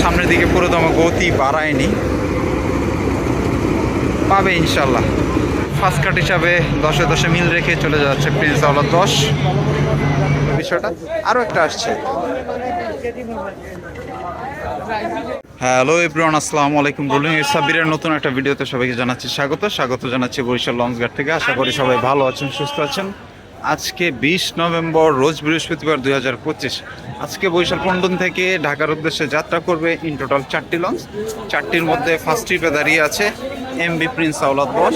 সামনের দিকে পুরোদম গতি বাড়ায়নি। পাবে ইনশাল্লাহ ফার্স্ট কাট হিসাবে দশে দশে মিল রেখে চলে যাচ্ছে প্রিন্স আওলা দশ। বিষয়টা আরও একটা আসছে। হ্যালো এভরিওয়ান আসসালামু আলাইকুম। রুলিং সাব্বিরের নতুন একটা ভিডিওতে সবাইকে জানাচ্ছি স্বাগত। স্বাগত জানাচ্ছি বরিশাল লঞ্চঘাট থেকে। আশা করি সবাই ভালো আছেন, সুস্থ আছেন। আজকে বিশ নভেম্বর, রোজ বৃহস্পতিবার দুই হাজার পঁচিশ। আজকে বরিশাল পন্ডন থেকে ঢাকার উদ্দেশ্যে যাত্রা করবে ইন টোটাল চারটি লঞ্চ চারটির মধ্যে ফার্স্ট ট্রিপে দাঁড়িয়ে আছে MB Prince Awlad boss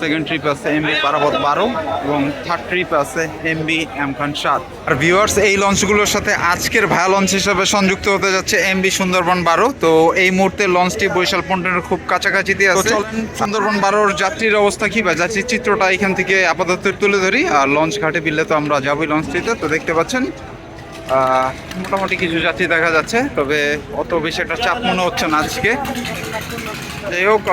second trip আছে এমবি পারাবত বারো এবং থার্ড ট্রিপ আছে এমবি এম খান সাত আর ভিউয়ার্স এই লঞ্চগুলোর সাথে আজকের ভায়া লঞ্চ হিসেবে সংযুক্ত হতে যাচ্ছে এমবি সুন্দরবন বারো তো এই মুহূর্তে লঞ্চটি বরিশাল পন্টনের খুব কাছাকাছিতে আছে। সুন্দরবন বারোর যাত্রীর অবস্থা কি বা যাত্রীর চিত্রটা এখান থেকে আপাতত তুলে ধরি। আর লঞ্চ ঘাটে বিললে তো আমরা যাবোই লঞ্চটিতে তো দেখতে পাচ্ছেন মোটামুটি কিছু যাত্রী দেখা যাচ্ছে তবে অত বেশি একটা চাপ মনে হচ্ছে না আজকে। যাই হোক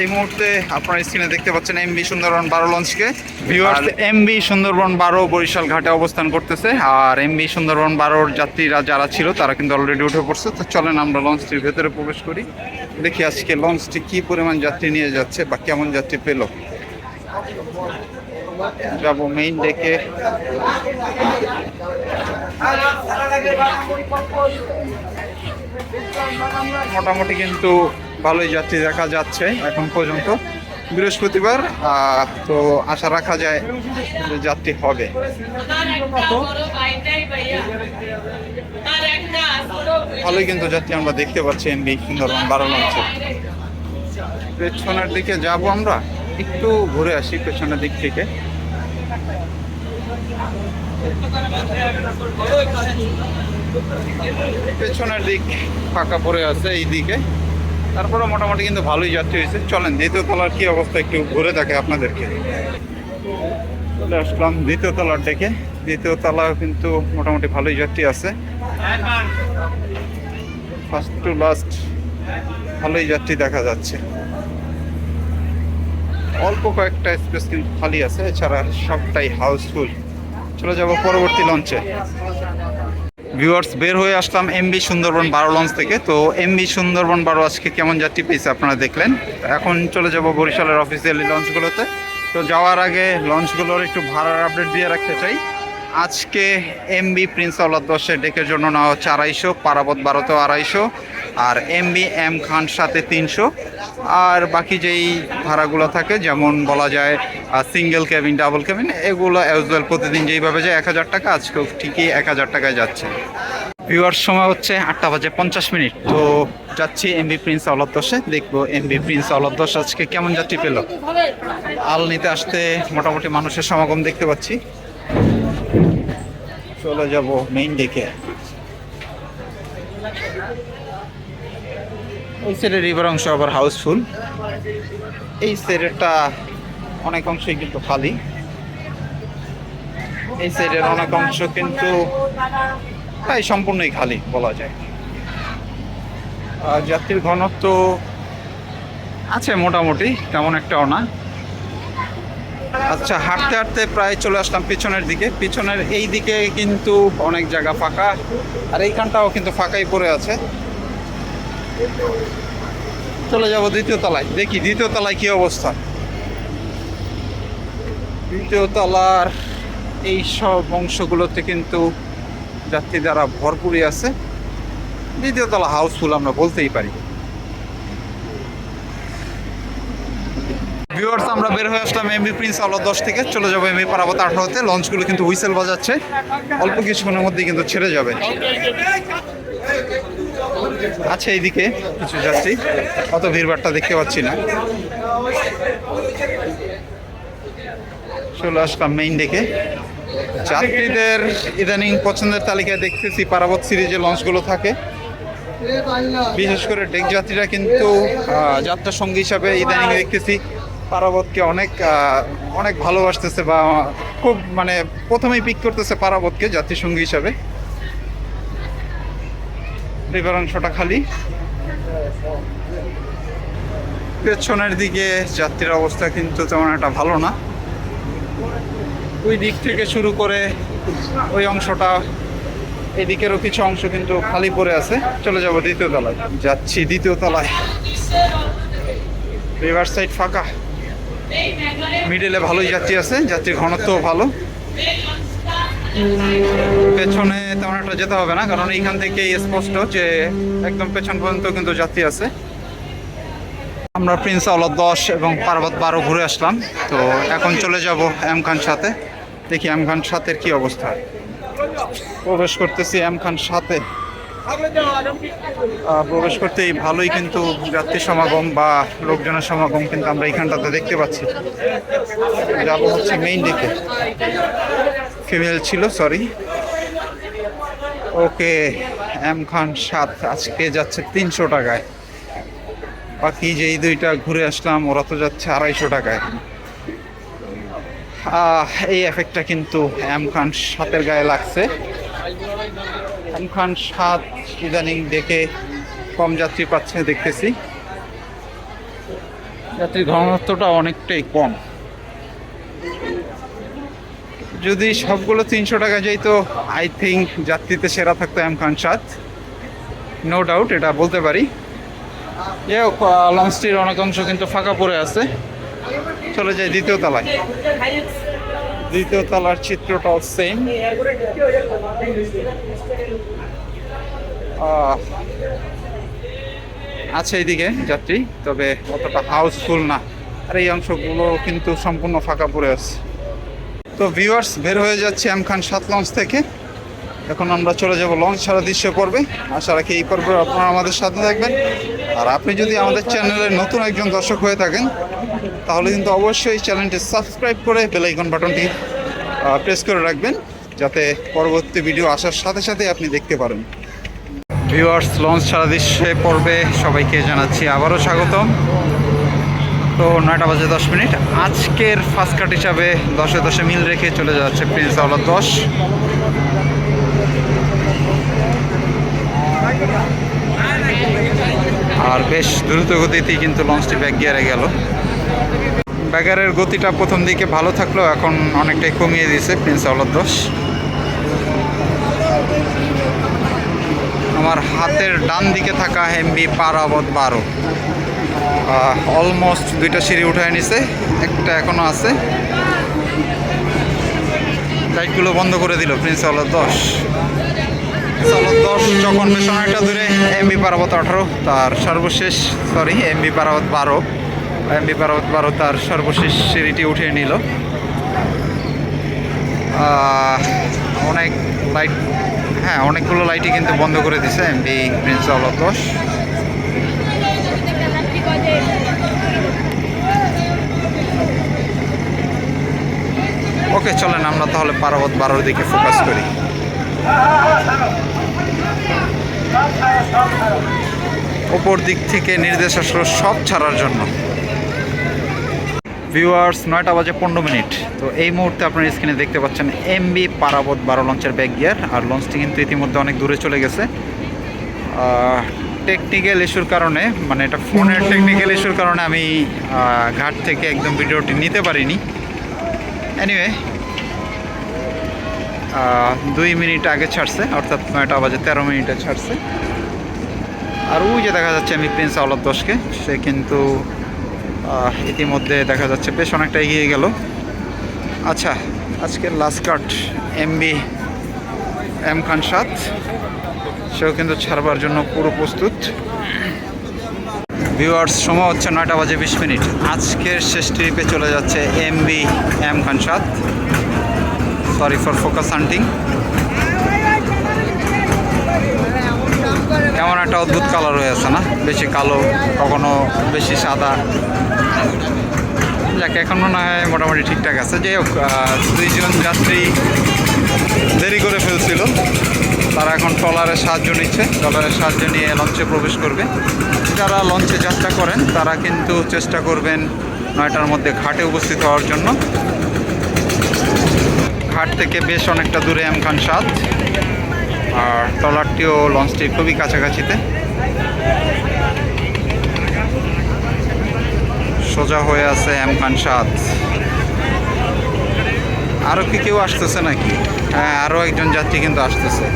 এই মুহূর্তে আপনার স্ক্রিনে দেখতে পাচ্ছেন এমবি সুন্দরবন বারো লঞ্চকে ভিউয়ার্স এমবি সুন্দরবন বারো বরিশাল ঘাটে অবস্থান করতেছে। আর এমবি সুন্দরবন বারোর যাত্রীরা যারা ছিল তারা কিন্তু অলরেডি উঠে পড়ছে। তো চলেন আমরা লঞ্চটির ভেতরে প্রবেশ করি। দেখি আজকে লঞ্চটি কি পরিমাণ যাত্রী নিয়ে যাচ্ছে বা কেমন যাত্রী পেল। যাব মেইন ডেকে মোটামুটি কিন্তু ভালোই যাত্রী দেখা যাচ্ছে এখন পর্যন্ত বৃহস্পতিবার তো আশা রাখা যায় যে যাত্রী হবে। ভালোই কিন্তু যাত্রী আমরা দেখতে পাচ্ছি এমবি সুন্দরবন বারো লঞ্চে পেছনের দিকে যাব আমরা, একটু ঘুরে আসি পেছনের দিক থেকে। পেছনের দিক ফাঁকা পড়ে আছে এই দিকে তারপরে মোটামুটি কিন্তু ভালোই যাত্রী হয়েছে। চলেন, দ্বিতীয় তলার কি অবস্থা একটু ঘুরে দেখে আপনাদেরকে। চলে আসলাম দ্বিতীয় তলার ডেকে দ্বিতীয় তলা কিন্তু মোটামুটি ভালোই যাত্রী আছে। ফার্স্ট টু লাস্ট ভালোই যাত্রী দেখা যাচ্ছে। অল্প কয়েকটা স্পেস কিন্তু খালি আছে, এছাড়া সবটাই হাউসফুল চলে যাব পরবর্তী লঞ্চে ভিউয়ার্স বের হয়ে আসলাম এমবি সুন্দরবন বারো লঞ্চ থেকে। তো এমবি সুন্দরবন বারো আজকে কেমন যাত্রী পেয়েছে আপনারা দেখলেন। এখন চলে যাব বরিশালের অফিসিয়ালি লঞ্চগুলোতে। তো যাওয়ার আগে লঞ্চগুলোর একটু ভাড়ার আপডেট দিয়ে রাখতে চাই। আজকে এমবি প্রিন্স আওলাদ দশের ডেকের জন্য নেওয়া হচ্ছে আড়াইশো, পারাবত বারোতেও আড়াইশো, আর এমবি এম খান সাথে তিনশো। আর বাকি যেই ভাড়াগুলো থাকে, যেমন বলা যায় সিঙ্গেল কেবিন ডাবল কেবিন এগুলো অ্যাজ ওয়েল প্রতিদিন যেইভাবে যায় এক হাজার টাকা, আজকেও ঠিকই এক হাজার টাকায় যাচ্ছে। ভিউয়ার সময় হচ্ছে আটটা বাজে পঞ্চাশ মিনিট। তো যাচ্ছি এমবি প্রিন্স আওলাদ দশে দেখব এমবি প্রিন্স আওলাদ দশ আজকে কেমন যাত্রী পেল। আল নিতে আসতে মোটামুটি মানুষের সমাগম দেখতে পাচ্ছি। চলে যাব মেইন ডেকে ওই সাইডের রিভার অংশ আবার হাউসফুল এই সাইডেরটা অনেক অংশই কিন্তু খালি। এই সাইডের অনেক অংশ কিন্তু প্রায় সম্পূর্ণই খালি বলা যায়। আর যাত্রীর ঘনত্ব আছে মোটামুটি, তেমন একটাও না। আচ্ছা হাঁটতে হাঁটতে প্রায় চলে আসলাম পিছনের দিকে। পিছনের এই দিকে কিন্তু অনেক জায়গা ফাঁকা, আর এইখানটাও কিন্তু ফাঁকাই পড়ে আছে। চলে যাব দ্বিতীয় তলায়। দেখি, দ্বিতীয় তলায় কি অবস্থা? দ্বিতীয় তলার এই সব অংশগুলোতে কিন্তু যাত্রী দ্বারা ভরপুরই আছে। দ্বিতীয় তলা হাউসফুল আমরা বলতেই পারি। ভিউয়ার্স আমরা বের হয়ে আসলাম এমবি প্রিন্স আলো দশ থেকে। চলে যাব এমবি পারাবত আঠারোতে। লঞ্চগুলো কিন্তু হুইসেল বাজাচ্ছে। অল্প কিছুক্ষণের মধ্যেই কিন্তু ছেড়ে যাবে। আচ্ছা এইদিকে কিছু যাচ্ছি। অত ভিড়ভাড়টা দেখতে পাচ্ছি না। চলে আসলাম মেইন ডেকে যাত্রীদের ইদানিং পছন্দের তালিকায় দেখতেছি পারাবত সিরিজে লঞ্চগুলো থাকে। বিশেষ করে ডেক যাত্রীরা কিন্তু যাত্রা সঙ্গী হিসাবে ইদানিং দেখতেছি। পারাবতকে অনেক অনেক ভালোবাসতেছে বা খুব মানে প্রথমেই পিক করতেছে পারাবতকে সঙ্গী হিসাবে। অংশটা খালি। পেছনের দিকে যাত্রীর অবস্থা কিন্তু তেমন একটা ভালো না। ওই দিক থেকে শুরু করে ওই অংশটা, এদিকেরও কিছু অংশ কিন্তু খালি পড়ে আছে। চলে যাব দ্বিতীয় তলায়। যাচ্ছি দ্বিতীয় তলায়। রিভার সাইড ফাঁকা। মিডিলে ভালোই যাত্রী আছে, যাত্রীর ঘনত্ব ভালো। পেছনে তেমন একটা যেতে হবে না, কারণ এইখান থেকে স্পষ্ট যে একদম পেছন পর্যন্ত কিন্তু যাত্রী আছে। আমরা প্রিন্স আওলাদ দশ এবং পার্বত বারো ঘুরে আসলাম, তো এখন চলে যাব এম খান সাথে। দেখি এম খান সাতের কি অবস্থা। প্রবেশ করতেছি এম খান সাথে। প্রবেশ করতেই ভালোই কিন্তু যাত্রী সমাগম বা লোকজনের সমাগম কিন্তু আমরা এইখানটাতে দেখতে পাচ্ছি। যাব হচ্ছে মেইন দিকে। ফিমেল ছিল সরি ওকে এম খান সাত, আজকে যাচ্ছে তিনশো টাকায়। বাকি যেই দুইটা ঘুরে আসলাম, ওরা তো যাচ্ছে আড়াইশো টাকায়। এই এফেক্টটা কিন্তু এম খান সাতের গায়ে লাগছে। এম খান সাত ইদানিং দেখে কম যাত্রী পাচ্ছে, দেখতেছি। যাত্রীর ঘনত্বটা অনেকটাই কম। যদি সবগুলো তিনশো টাকা যাই তো আই থিঙ্ক যাত্রীতে সেরা থাকতো এম খান সাত নো ডাউট এটা বলতে পারি। হোক লঞ্চটির অনেক অংশ কিন্তু ফাঁকা পড়ে আছে। চলে যাই দ্বিতীয় তলায়। দ্বিতীয় তলার চিত্রটাও সেম আছে এইদিকে যাত্রী, তবে অতটা হাউসফুল না। আর এই অংশগুলো কিন্তু সম্পূর্ণ ফাঁকা পড়ে আছে। তো ভিউয়ার্স বের হয়ে যাচ্ছে এম খান সাত লঞ্চ থেকে। এখন আমরা চলে যাব লঞ্চ ছাড়া দৃশ্য পর্বে। আশা রাখি এই পর্বে আপনারা আমাদের সাথে থাকবেন। আর আপনি যদি আমাদের চ্যানেলের নতুন একজন দর্শক হয়ে থাকেন, তাহলে কিন্তু অবশ্যই চ্যানেলটি সাবস্ক্রাইব করে বেলাইকন বাটনটি প্রেস করে রাখবেন, যাতে পরবর্তী ভিডিও আসার সাথে সাথে আপনি দেখতে পারেন। ভিউয়ার্স লঞ্চ ছাড়া দৃশ্যে পর্বে সবাইকে জানাচ্ছি আবারও স্বাগতম। তো নয়টা বাজে দশ মিনিট। আজকের ফার্স্ট কাট হিসাবে দশে দশে মিল রেখে চলে যাচ্ছে প্রিন্স আওলাদ দশ। আর বেশ দ্রুত গতিতেই কিন্তু লঞ্চটি ব্যাক গিয়ারে গেল। ব্যাগারের গতিটা প্রথম দিকে ভালো থাকলেও এখন অনেকটাই কমিয়ে দিয়েছে প্রিন্স আওলাদ দশ। আমার হাতের ডান দিকে থাকা এমবি পারাবত বারো। অলমোস্ট দুইটা সিঁড়ি উঠায় নিছে, একটা এখনও আছে। লাইটগুলো বন্ধ করে দিল প্রিন্স আওলাদ দশ। দশ যখন বেশ অনেকটা দূরে এমবি পারাবত আঠারো, তার সর্বশেষ সরি এমবি পারাবত বারো। এমবি পারাবত বারো তার সর্বশেষ সিঁড়িটি উঠিয়ে নিল। অনেক লাইট হ্যাঁ অনেকগুলো লাইটই কিন্তু বন্ধ করে দিছে এমবি প্রিন্স আওলাদ দশ। ওকে, চলেন আমরা তাহলে পার্বত বারোর দিকে ফোকাস করি। ওপর দিক থেকে নির্দেশ আসলো সব ছাড়ার জন্য। ভিউয়ার্স নয়টা বাজে পনেরো মিনিট। তো এই মুহূর্তে আপনার স্ক্রিনে দেখতে পাচ্ছেন এমবি পারাবত বারো লঞ্চের ব্যাক গিয়ার আর লঞ্চটি কিন্তু ইতিমধ্যে অনেক দূরে চলে গেছে। টেকনিক্যাল ইস্যুর কারণে মানে এটা ফোনের টেকনিক্যাল ইস্যুর কারণে আমি ঘাট থেকে একদম ভিডিওটি নিতে পারিনি। এনিওয়ে দুই মিনিট আগে ছাড়ছে, অর্থাৎ নয়টা বাজে তেরো মিনিটে ছাড়ছে। আর ওই যে দেখা যাচ্ছে আমি প্রিন্স আওলাদ দশকে সে কিন্তু ইতিমধ্যে দেখা যাচ্ছে বেশ অনেকটা এগিয়ে গেল। আচ্ছা আজকের last cut MV M Khan সাত সেও কিন্তু ছাড়বার জন্য পুরো প্রস্তুত। ভিউয়ার্স, সময় হচ্ছে নয়টা বাজে বিশ মিনিট। আজকের শেষ ট্রিপে চলে যাচ্ছে এম খান সাত সরি ফর ফোকাস হান্টিং কেমন একটা অদ্ভুত কালার হয়ে আছে না? বেশি কালো, কখনো বেশি সাদা। যাক, এখন মনে হয় মোটামুটি ঠিকঠাক আছে। যাই হোক দুইজন যাত্রী দেরি করে ফেলছিল। তারা এখন ট্রলারের সাহায্য নিচ্ছে। ট্রলারের সাহায্য নিয়ে লঞ্চে প্রবেশ করবে। যারা লঞ্চে যাত্রা করেন, তারা কিন্তু চেষ্টা করবেন নয়টার মধ্যে ঘাটে উপস্থিত হওয়ার জন্য। ঘাট থেকে বেশ অনেকটা দূরে এম খান সাত। আর ট্রলারটিও লঞ্চটির খুবই কাছাকাছিতে। সোজা হয়ে আছে এম খান সাত। আরও কি কেউ আসতেছে নাকি? হ্যাঁ আরও একজন যাত্রী কিন্তু আসতেছে।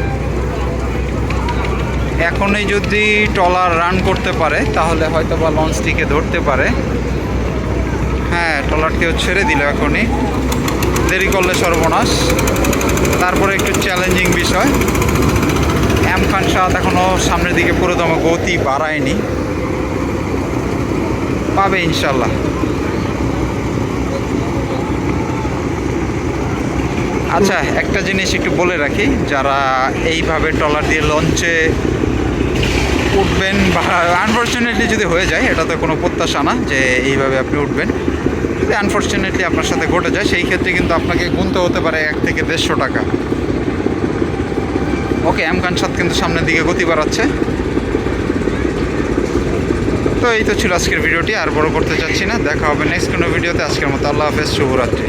এখনই যদি ট্রলার রান করতে পারে, তাহলে হয়তো বা লঞ্চটিকে ধরতে পারে। হ্যাঁ ট্রলারটিও ছেড়ে দিল এখনই। দেরি করলে সর্বনাশ। তারপরে একটু চ্যালেঞ্জিং বিষয়। এম খান সাদ এখনও সামনের দিকে পুরোদম গতি বাড়ায়নি। পাবে ইনশাল্লাহ আচ্ছা একটা জিনিস একটু বলে রাখি। যারা এইভাবে ট্রলার দিয়ে লঞ্চে উঠবেন বা আনফর্চুনেটলি যদি হয়ে যায়, এটা তো কোনো প্রত্যাশা না যে এইভাবে আপনি উঠবেন। যদি আনফর্চুনেটলি আপনার সাথে ঘটে যায়, সেই ক্ষেত্রে কিন্তু আপনাকে গুনতে হতে পারে এক থেকে দেড়শো টাকা। ওকে এম খান সাত কিন্তু সামনের দিকে গতি বাড়াচ্ছে। তো এই তো ছিল আজকের ভিডিওটি, আর বড় করতে চাচ্ছি না। দেখা হবে নেক্সট কোনো ভিডিওতে। আজকের মতো আল্লাহ হাফেজ, শুভরাত্রি।